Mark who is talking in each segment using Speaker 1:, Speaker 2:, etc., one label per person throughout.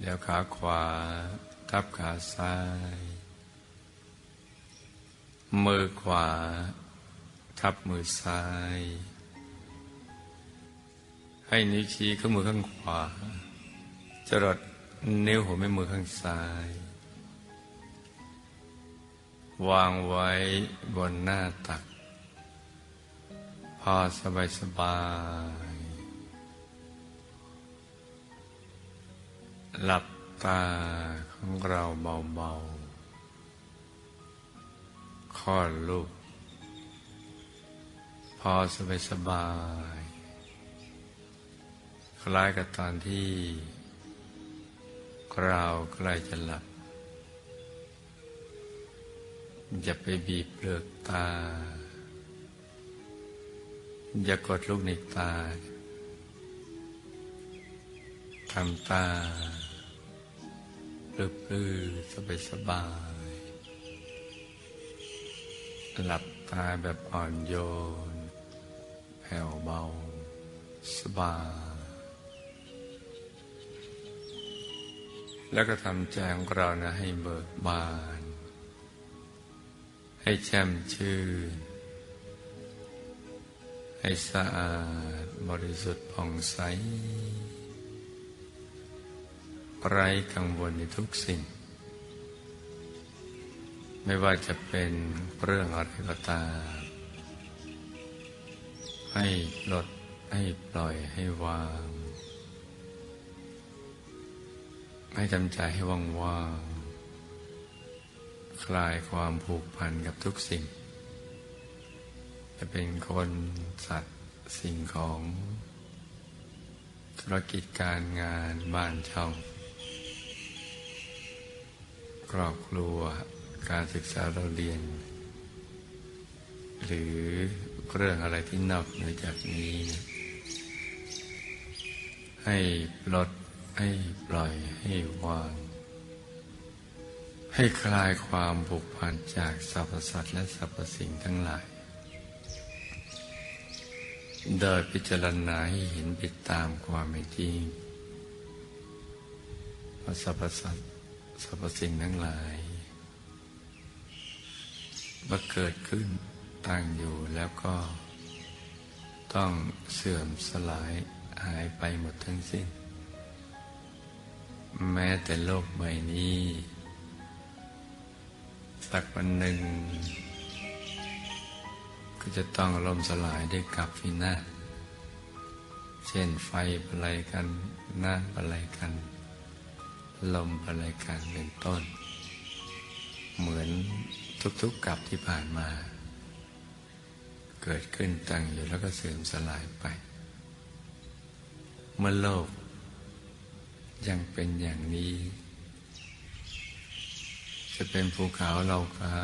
Speaker 1: เดี๋ยวขาขวา ทับขาซ้าย มือขวา ทับมือซ้าย ให้นิ้วชี้ข้างมือข้างขวา จรดนิ้วหัวแม่มือข้างซ้าย วางไว้บนหน้าตัก พอสบายสบาย หลับตาของเราเบาๆคลอดลูก พอสบายสบาย คล้ายกับตอนที่เราใกล้จะหลับ อย่าไปบีบเปลือกตา อย่ากดลูกในตา ทำตาปลื้มสบายสบาย หลับตาแบบอ่อนโยน แผ่วเบา สบาย แล้วก็ทำใจของเรานะให้เบิกบาน ให้แช่มชื่น ให้สะอาดบริสุทธิ์ผ่องใส ไร้กังวลในทุกสิ่ง ไม่ว่าจะเป็นเรื่องอะไรก็ตามให้ลดให้ปล่อยให้วาง ให้จำใจให้ว่างว่างคลายความผูกพันกับทุกสิ่ง จะเป็นคนสัตว์สิ่งของ ธุรกิจการงานบ้านช่อง ครอบครัว การศึกษาเราเรียน หรือเรื่องอะไรที่นอกเหนือจากนี้ ให้ปลดให้ปล่อยให้วาง ให้คลายความผูกพันจากสรรพสัตว์และสรรพสิ่งทั้งหลาย โดยพิจารณาให้เห็นไปตามความเป็นจริงสรรพสัตว์ สรรพสิ่งทั้งหลายมาเกิดขึ้นตั้งอยู่แล้วก็ ต้องเสื่อมสลายหายไปหมดทั้งสิ้น แม้แต่โลกใบนี้ สักวันหนึ่ง ก็จะต้องล่มสลายได้กับฟินาเช่นไฟอะไรกันน้ำอะไรกัน ลมอะไรการเป็นต้น เหมือนทุกๆกับที่ผ่านมา เกิดขึ้นตั้งอยู่แล้วก็เสื่อมสลายไป เมื่อโลก ยังเป็นอย่างนี้ จะเป็นภูเขาเราคา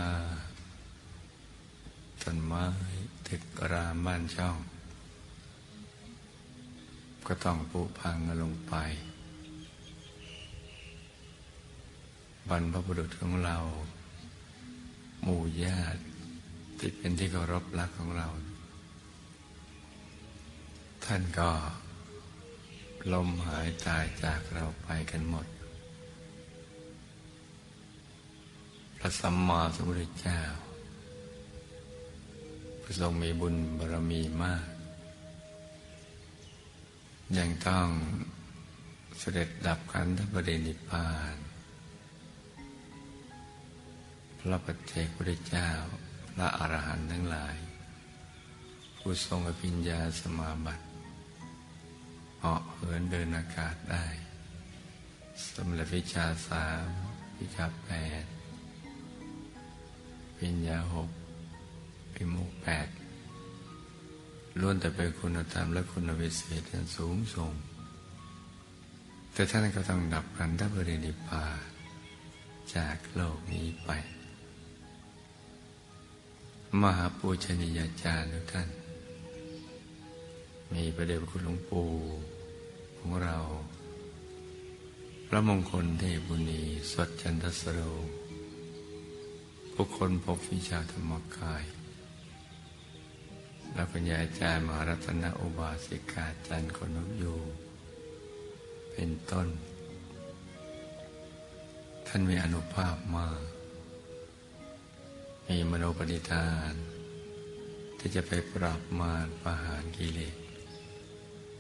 Speaker 1: ต้นไม้ตึกรามบ้านช่อง ก็ต้องผุพังลงไป บรรพบุรุษของเรา หมู่ญาติที่เป็นที่เคารพรักของเรา ท่านก็ลมหายตายจากเราไปกันหมด พระสัมมาสัมพุทธเจ้าพระทรงมีบุญบารมีมาก ยังต้องเสด็จดับขันธปรินิพพาน พระปัจเจกพุทธเจ้า พระอรหันต์ทั้งหลาย ผู้ทรงอภิญญาสมาบัติเหาะเหินเดินอากาศได้สำเร็จวิชาสามวิชาแปดปิญญาหกปิมุกแปดล้วนแต่เป็นคุณธรรมและคุณวิเศษที่สูงส่ง แต่ท่านก็ต้องดับขันธปรินิพพานจากโลกนี้ไป มหาปูชนียาจารย์ทุกท่าน มีประเดชพระคุณหลวงปู่ของเรา พระมงคลเทพบุณีสดจันทสโรผู้คนพบวิชาธรรมกาย แล้วปัญญาอาจารย์มหารัตนอุบาสิกาจันทร์คนนกอยู่เป็นต้น ท่านมีอนุภาพมาก มีมโนปณิธาน ที่จะไปปราบมารประหารกิเลส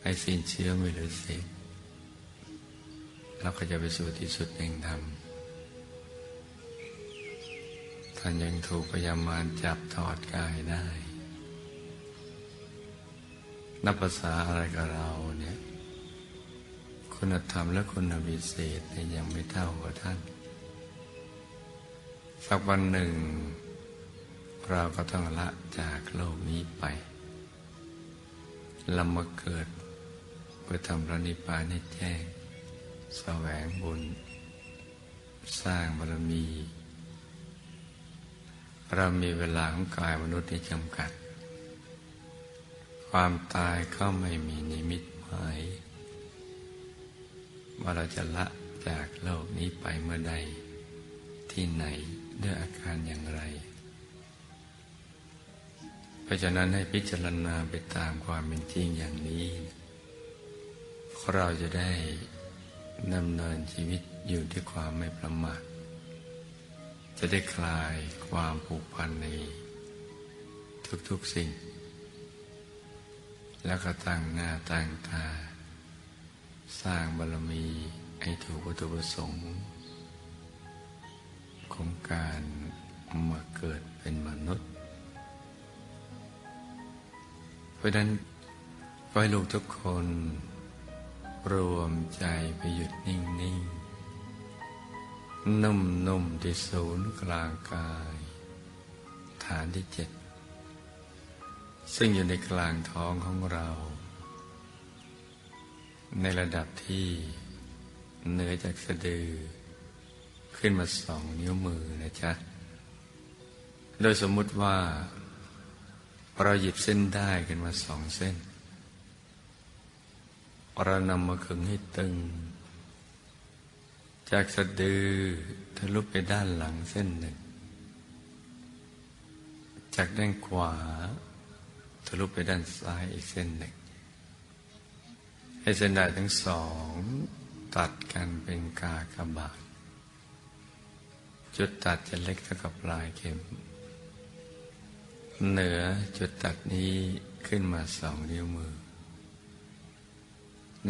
Speaker 1: ให้สิ้นเชื้อไม่เหลือเศษแล้วก็จะไปสู่ที่สุดแห่งธรรมท่านยังถูกพยามารจับถอดกายได้ นับภาษาอะไรกับเราเนี่ยคุณธรรมและคุณวิเศษเนี่ยยังไม่เท่ากับท่าน สักวันหนึ่ง เราก็ต้องละจากโลกนี้ไปลำมาเกิดเพื่อทำพระนิพพานให้แจ้งแสวงบุญ สร้างบารมี เรามีเวลาของกายมนุษย์ที่จำกัด ความตายก็ไม่มีนิมิตหมายว่าเราจะละจากโลกนี้ไปเมื่อใด ที่ไหนด้วยอาการอย่างไร เพราะฉะนั้นให้พิจารณาไปตามความเป็นจริงอย่างนี้ เราจะได้ดำเนินชีวิตอยู่ด้วยความไม่ประมาทจะได้คลายความผูกพันในทุกๆสิ่ง แล้วก็ตั้งหน้าตั้งตา สร้างบารมีให้ถูกวัตถุประสงค์ ของการมาเกิดเป็นมนุษย์ ราะนั้นขอให้ลูกทุกคนรวมใจไปหยุดนิ่งนิ่งนุ่มนุ่มที่ศูนย์กลางกาย ฐานที่เจ็ด ซึ่งอยู่ในกลางท้องของเรา ในระดับที่เหนือจากสะดือ ขึ้นมาสองนิ้วมือนะจ๊ะ โดยสมมุติว่า เราหยิบเส้นได้ขึ้นมาสองเส้น เรานำมาขึงให้ตึง จากสะดือทะลุไปด้านหลังเส้นหนึ่ง จากด้านขวาทะลุไปด้านซ้ายอีกเส้นหนึ่ง ให้เส้นได้ทั้งสอง ตัดกันเป็นกากบาท จุดตัดจะเล็กเท่ากับปลายเข็ม เหนือจุดตัดนี้ขึ้นมาสองนิ้วมือ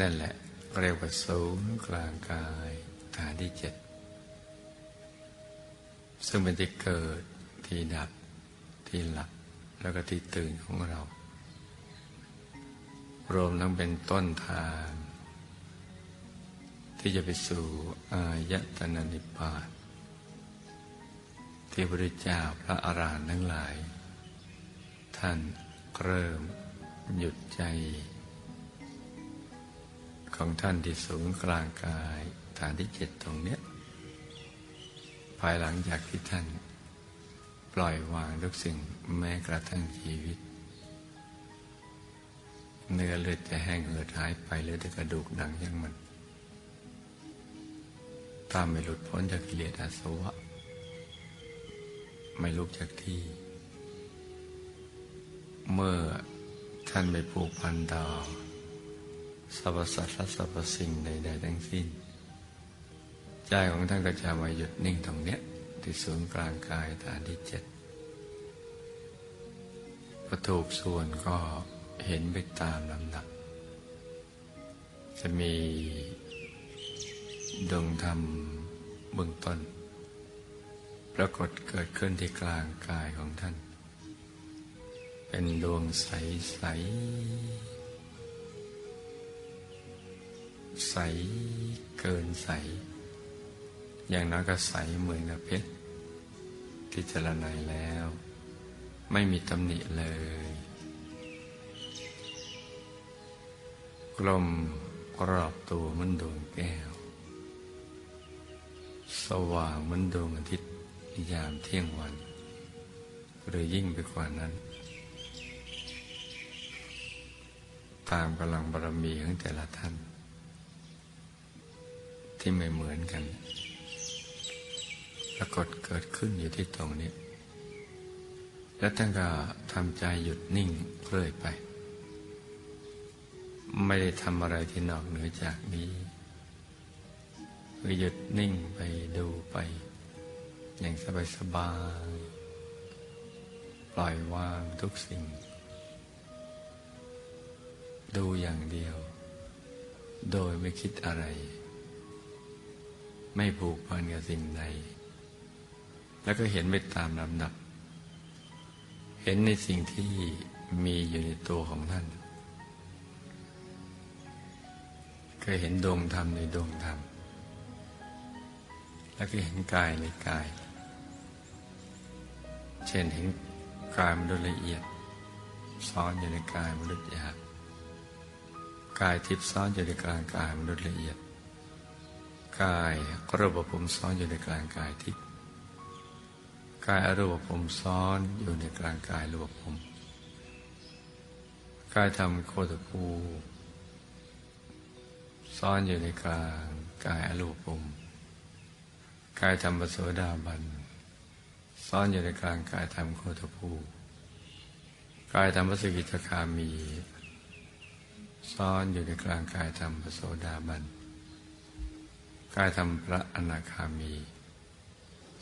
Speaker 1: นั่นแหละเรียกว่าศูนย์กลางกายฐานที่เจ็ดซึ่งเป็นที่เกิดที่ดับที่หลับแล้วก็ที่ตื่นของเรา รวมทั้งเป็นต้นทาง ที่จะไปสู่อายตนะนิพพานที่พระเจ้าพระอารหันต์ทั้งหลาย ท่านเริ่มหยุดใจ ของท่านที่สูงกลางกายฐานที่เจ็ดตรงเนี้ย ภายหลังจากที่ท่านปล่อยวางทุกสิ่งแม้กระทั่งชีวิต เนื้อเลือดจะแห้งเหือดหายไปเหลือแต่กระดูกหนังยังมันถ้าไม่หลุดพ้นจากกิเลสอาสวะ ไม่ลุกจากที่ เมื่อท่านไปผูกพันต่อสรรพสัตว์และสรรพสิ่งใดๆทั้งสิ้น ใจของท่านก็จะมาหยุดนิ่งตรงเนี้ยที่ศูนย์กลางกายฐานที่เจ็ดพอถูกส่วนก็เห็นไปตามลำดับ จะมีดวงธรรมเบื้องต้น ปรากฏเกิดขึ้นที่กลางกายของท่าน เป็นดวงใสใสใสเกินใส อย่างน้อยก็ใสเหมือนกับเพชรที่เจรไนยแล้ว ไม่มีตำหนิเลย กลมรอบตัวมันดวงแก้ว สว่างมันดวงอาทิตย์ยามเที่ยงวัน หรือยิ่งไปกว่านั้น ตามกำลังบารมีของแต่ละท่าน ที่ไม่เหมือนกันปรากฏเกิดขึ้นอยู่ที่ตรงนี้ แล้วท่านก็ทำใจหยุดนิ่งเรื่อยไป ไม่ได้ทำอะไรที่นอกเหนือจากนี้คือหยุดนิ่งไปดูไป อย่างสบายสบายๆปล่อยวางทุกสิ่ง ดูอย่างเดียว โดยไม่คิดอะไร ไม่ผูกพันกับสิ่งใด แล้วก็เห็นไปตามลำดับ เห็นในสิ่งที่มีอยู่ในตัวของท่านเคยเห็นดวงธรรมในดวงธรรม แล้วก็เห็นกายในกาย เช่นเห็นกายมนุษย์ละเอียด ซ้อนอยู่ในกายมนุษย์หยาบ กายทิพย์ซ้อนอยู่ในกลางกายมนุษย์ละเอียด กายรูปภพซ้อนอยู่ในกลางกายทิพย์กายอรูปภพซ้อนอยู่ในกลางกายรูปภพกายธรรมโคตภูซ้อนอยู่ในกลางกายอรูปภพกายธรรมปโสดาบันซ้อนอยู่ในกลางกายธรรมโคตภูกายธรรมปสกิจคามี ซ่อนอยู่ในกลางกายธรรมพระโสดาบัน กายธรรมพระอนาคามี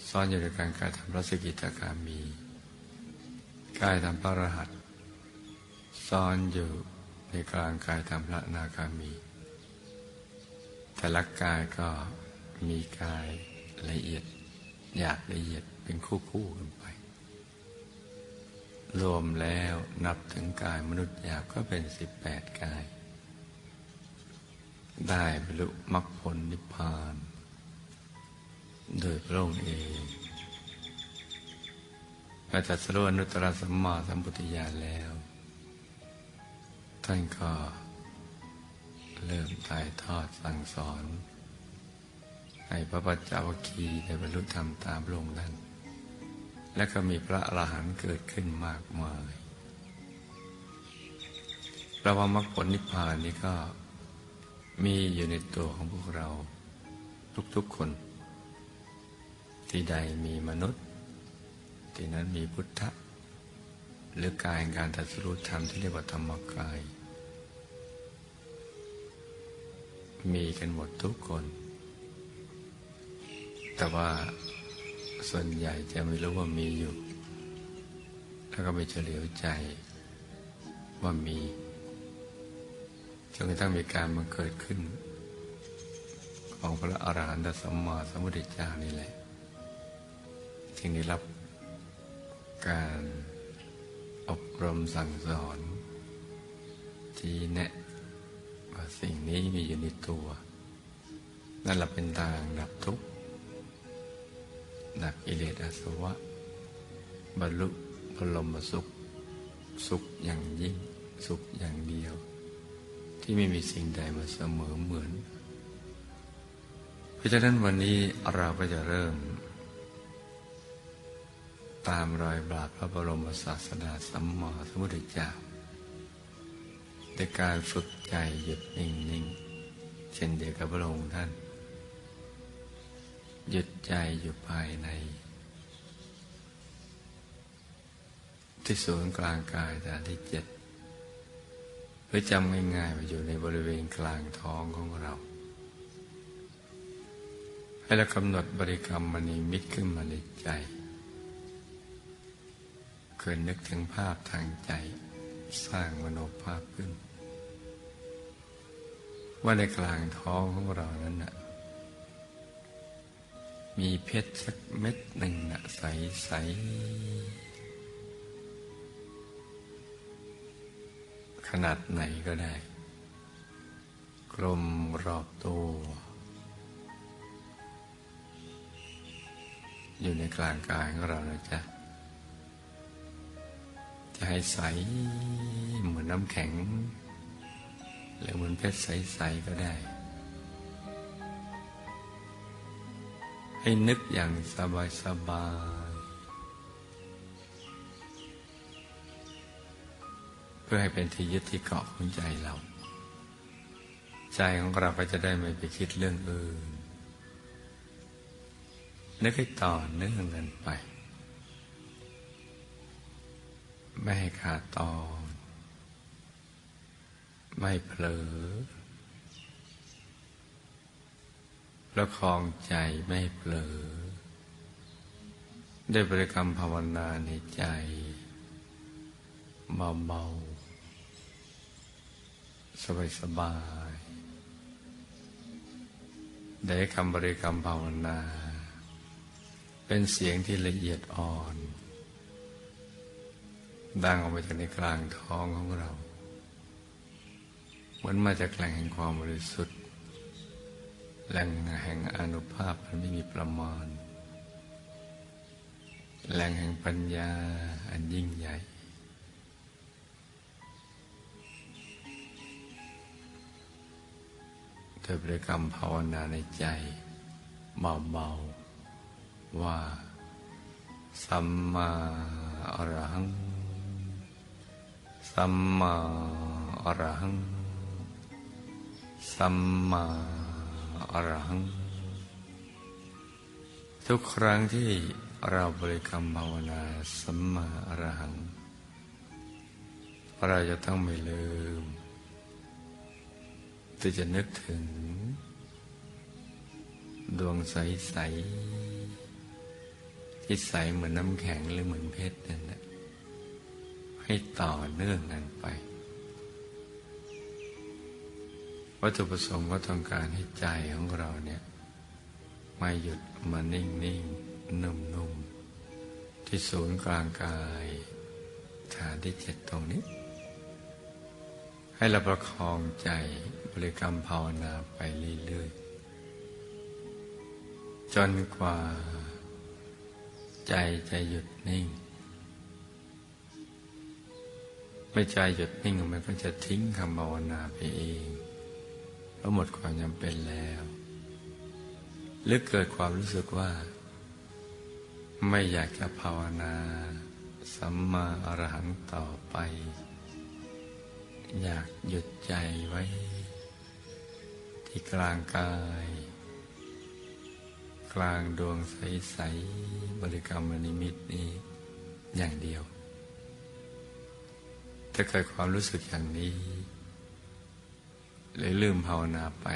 Speaker 1: ซ่อนอยู่ในกลางกายธรรมพระสกิทาคามี กายธรรมพระรหัสซ่อนอยู่ในกลางกายธรรมพระอนาคามี แต่ละกายก็มีกายละเอียดหยาบละเอียดเป็นคู่คู่กันไป รวมแล้วนับถึงกายมนุษย์หยาบก็เป็นสิบแปดกาย ได้บรรลุมรรคผลนิพพาน โดยพระองค์เองพระจัสรุอนุตตรสัมมาสัมพุทธญาณแล้ว ท่านก็เริ่มถ่ายทอดสั่งสอน ให้พระปัจจาวคีได้บรรลุธรรมตามพระองค์นั้น และก็มีพระอรหันต์เกิดขึ้นมากมายเราว่ามรรคผลนิพพานนี้ก็มีอยู่ในตัวของพวกเราทุกๆคน ที่ใดมีมนุษย์ ที่นั้นมีพุทธะ หรือกายการตรัสรู้ธรรมที่เรียกว่าธรรมกาย มีกันหมดทุกคน แต่ว่า ส่วนใหญ่จะไม่รู้ว่ามีอยู่ แล้วก็ไม่เฉลียวใจว่ามีจนกระทั่งมีการมาเกิดขึ้น ของพระอรหันตสัมมาสัมพุทธเจ้านี่แหละจึงได้รับการอบรมสั่งสอนที่แนะว่าสิ่งนี้มีอยู่ในตัว นั่นแหละเป็นทางดับทุกข์ ดับกิเลสอาสวะ บรรลุพลมสุข สุขอย่างยิ่ง สุขอย่างเดียว ที่ไม่มีสิ่งใดมาเสมอเหมือน เพราะฉะนั้นวันนี้เราก็จะเริ่ม ตามรอยบาทพระบรมศาสดาสัมมาสัมพุทธเจ้าในการฝึกใจหยุดนิ่งๆเช่นเดียวกับพระองค์ท่าน หยุดใจอยู่ภายใน ที่ศูนย์กลางกายฐานที่เจ็ดหรือจำง่ายๆว่าอยู่ในบริเวณกลางท้องของเรา ให้เรากำหนดบริกรรมมณีมิตรขึ้นมาในใจเกิดนึกถึงภาพทางใจ สร้างมโนภาพขึ้น ว่าในกลางท้องของเรานั้นนะ มีเพชรสักเม็ดหนึ่งนะใสใสขนาดไหนก็ได้ กลมรอบตัวอยู่ในกลางกายของเรานะจ๊ะ จะให้ใสเหมือนน้ำแข็ง หรือเหมือนเพชรใส ๆ ก็ได้ ให้นึกอย่างสบายๆเพื่อให้เป็นที่ยึดที่เกาะของใจเรา ใจของเราก็จะได้ไม่ไปคิดเรื่องอื่น นึกให้ต่อเนื่องกันไป ไม่ให้ขาดตอน ไม่เผลอ ประคองใจไม่เผลอ ได้บริกรรมภาวนาในใจเบาๆ สบายๆ ได้คำบริกรรมภาวนา เป็นเสียงที่ละเอียดอ่อน ดังออกมาจากในกลางท้องของเรา เหมือนมาจากแหล่งแห่งความบริสุทธิ์ แหล่งแห่งอนุภาพมันไม่มีประมาณ แหล่งแห่งปัญญาอันยิ่งใหญ่ เธอบริกรรมภาวนาในใจ เบาๆ ว่า สัมมาอรหัง สัมมาอรหัง สัมมา อรหัง ทุกครั้งที่เราบริกรรมภาวนาสัมมาอรหัง เราจะต้องไม่ลืมที่จะนึกถึง ดวงใส ๆ ที่ใสเหมือนน้ำแข็งหรือเหมือนเพชรนั่นแหละให้ต่อเนื่องกันไป วัตถุประสงค์ก็ต้องการให้ใจของเราเนี่ยไม่หยุดมานิ่งนิ่งนุ่มนุ่มที่ศูนย์กลางกายฐานที่เจ็ดตรงนี้ ให้เราประคองใจบริกรรมภาวนาไปเรื่อยๆจนกว่า ใจจะหยุดนิ่งไม่ใจหยุดนิ่งมันก็จะทิ้งคำภาวนาไปเอง พราะหมดความจำเป็นแล้ว หรือเกิดความรู้สึกว่า ไม่อยากจะภาวนาสัมมาอรหังต่อไป อยากหยุดใจไว้ ที่กลางกาย กลางดวงใส ๆ บริกรรมนิมิตนี้อย่างเดียว ถ้าเกิดความรู้สึกอย่างนี้ เลยลืมภาวนาไป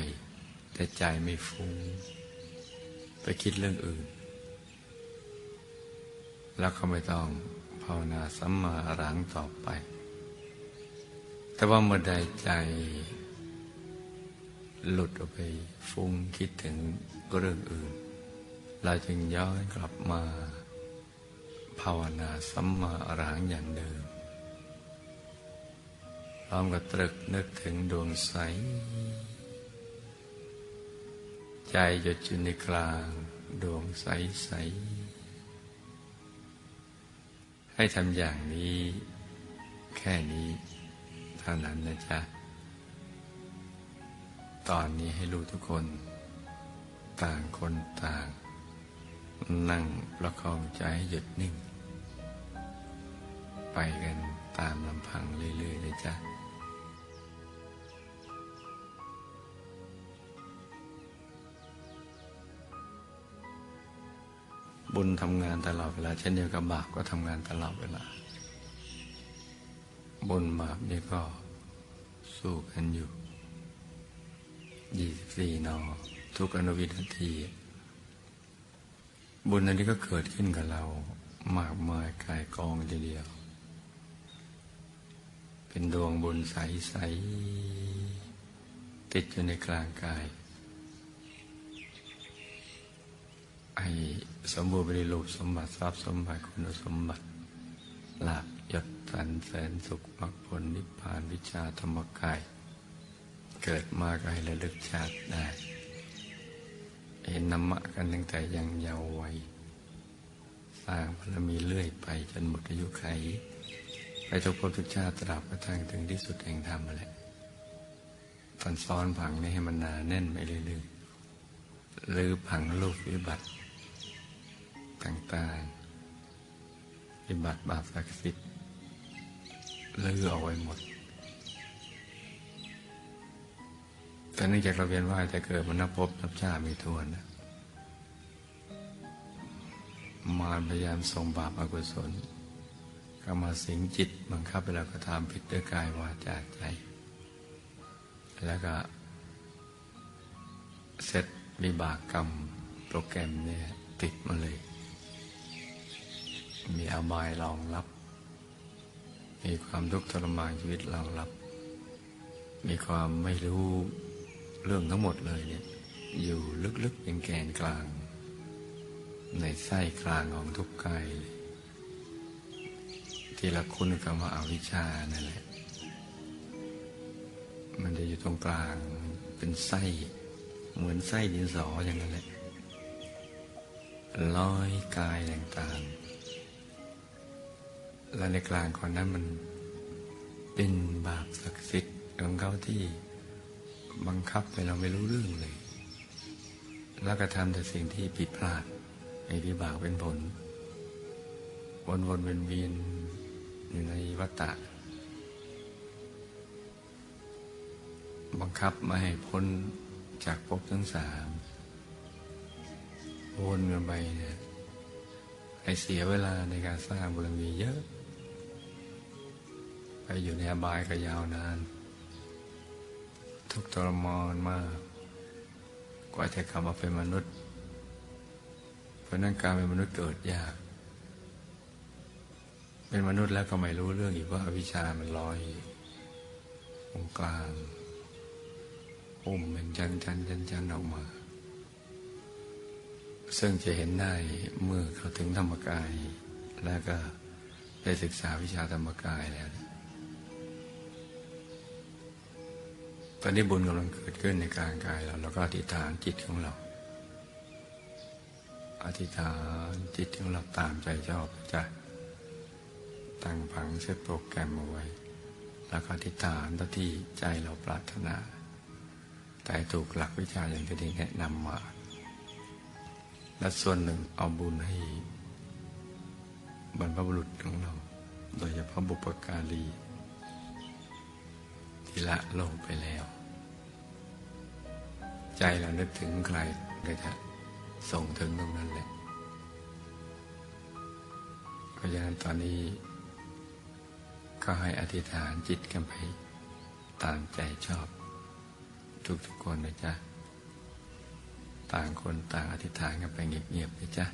Speaker 1: แต่ใจไม่ฟุง้ง ไปคิดเรื่องอื่น แล้วก็ไม่ต้องภาวนาสัมมาอรังต่อไป แต่ว่าเมื่อใดใจ หลุดออกไปฟุ้งคิดถึงเรื่องอื่น เราจึงย้อนกลับมา ภาวนาสัมมาอรังอย่างเดิม พร้อมกับตรึกนึกถึงดวงใส ใจหยุดอยู่ในกลาง ดวงใสใส ให้ทำอย่างนี้ แค่นี้เท่านั้นนะจ๊ะ ตอนนี้ให้รู้ทุกคน ต่างคนต่าง นั่งประคองใจให้หยุดนิ่ง ไปกันตามลำพังเรื่อยๆเลยจ้ะ บุญทำงานตลอดเวลา เช่นเดียวกับบาปก็ทำงานตลอดเวลา บุญบาปนี่ก็สู้กันอยู่ยี่สิบสี่นอ ทุกอนุวินาที บุญอันนี้ก็เกิดขึ้นกับเรา มากมายกายกองทีเดียว เป็นดวงบุญใส ๆ ติดอยู่ในกลางกายไอ สมบูรณ์บริรูปสมบัติทรัพย์สมบัติคุณสมบัติหลักยศสันแสนสุขมรรคผลนิพพานวิชาธรรมกาย เกิดมาก็ให้ระลึกชาติได้ เห็นนามะกันตั้งแต่ยังเยาว์วัยสร้างพรมีเลื่อยไปจนหมดอายุไข ไปทุกภพทุกชาติตราบกระทั่งถึงที่สุดแห่งธรรมแหละตอนซ้อนผังนี่ให้มันหนาแน่นไปเรื่อยๆหรือผังลูกวิบัติ ต่างๆวิบัติบาปศักดิ์สิทธิ์ลือเอาไว้หมด แต่เนื่องจากเราเวียนว่ายแต่เกิดมันนับพบนับชาติไม่ทวนนะมารพยายามส่งบาปอกุศลก็มาสิงจิตบังคับให้เรากระทำผิดด้วยกายวาจาใจ แล้วก็เสร็จวิบากกรรมโปรแกรมเนี่ยติดมาเลย มีอบายรองรับ มีความทุกข์ทรมานชีวิตรองรับ มีความไม่รู้เรื่องทั้งหมดเลยเนี่ย อยู่ลึกๆเป็นแกนกลาง ในไส้กลางของทุกกายเลยที่ละคุณคำว่าอาวิชชานั่นแหละ มันจะอยู่ตรงกลางเป็นไส้ เหมือนไส้ดินสออย่างนั้นแหละลอยกายต่างๆ และในกลางของนั้นมันเป็นบาปศักดิ์สิทธิ์ของเขาที่บังคับให้เราไม่รู้เรื่องเลย แล้วก็ทำแต่สิ่งที่ผิดพลาดมีวิบากเป็นผล วนวนเวียนเวียนอยู่ในวัฏฏะบังคับม่ให้พ้นจากภพทั้งสามวนกันไปเนี่ยให้เสียเวลาในการสร้างบุญมีเยอะ ไปอยู่ในอบายก็ยาวนาน ทุกทรมานมาก กว่าจะกลับมาเป็นมนุษย์ เพราะนั้นการเป็นมนุษย์เกิดยาก เป็นมนุษย์แล้วก็ไม่รู้เรื่องอีกว่าอวิชามันลอยตรงกลางอุ้มเป็นจันจันจันจันออกมา ซึ่งจะเห็นได้เมื่อเขาถึงธรรมกาย แล้วก็ได้ศึกษาวิชาธรรมกายแล้ว อนนี้บุญกำลังเกิดขึ้นในกางกายเราเราก็อธิษฐานจิตของเรา อธิษฐานจิตของเราตามใจชอบจะตั้งผังเซตโปรแกรมเอาไว้ แล้วก็อธิษฐานที่ใจเราปรารถนา แต่ถูกหลักวิชาอย่างที่ได้แนะนำมา และส่วนหนึ่งเอาบุญให้บรรพบุรุษของเรา โดยเฉพาะบุปการีที่ละโลกไปแล้ว ใจเรานึกถึงใครก็จะส่งถึงตรงนั้นแหละ เพราะฉะนั้นตอนนี้ ก็ให้อธิษฐานจิตกันไป ตามใจชอบ ทุกทุกคนนะจ๊ะ ต่างคนต่างอธิษฐานกันไปเงียบๆนะจ๊ะ